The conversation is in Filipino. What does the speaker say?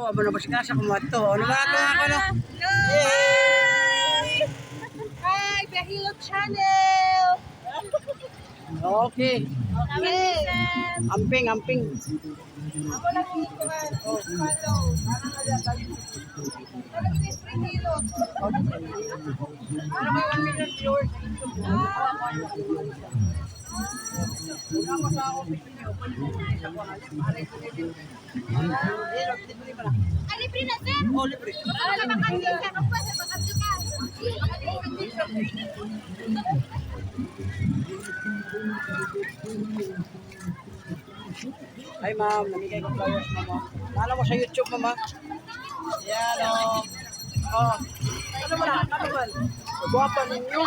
Awa mo na ba siya sa kumato? Ano ba ito ako no? Yay! Hi, Behilo Channel! Okay. Okay. Amping, amping. Ako lang yung ikuhan. Oh, follow. Talaga ni Behilo. Ano kayo 1 million viewers? Wala mo sa office libre na, sir? Oh, libre. Wala ka. Ako pa, sa bakante ka. Hi ma'am, namigay ko flowers mama. Nalo mo sa YouTube mama. Yan o. Oh. Ano ba na? Ano ba? Guwapa ninyo.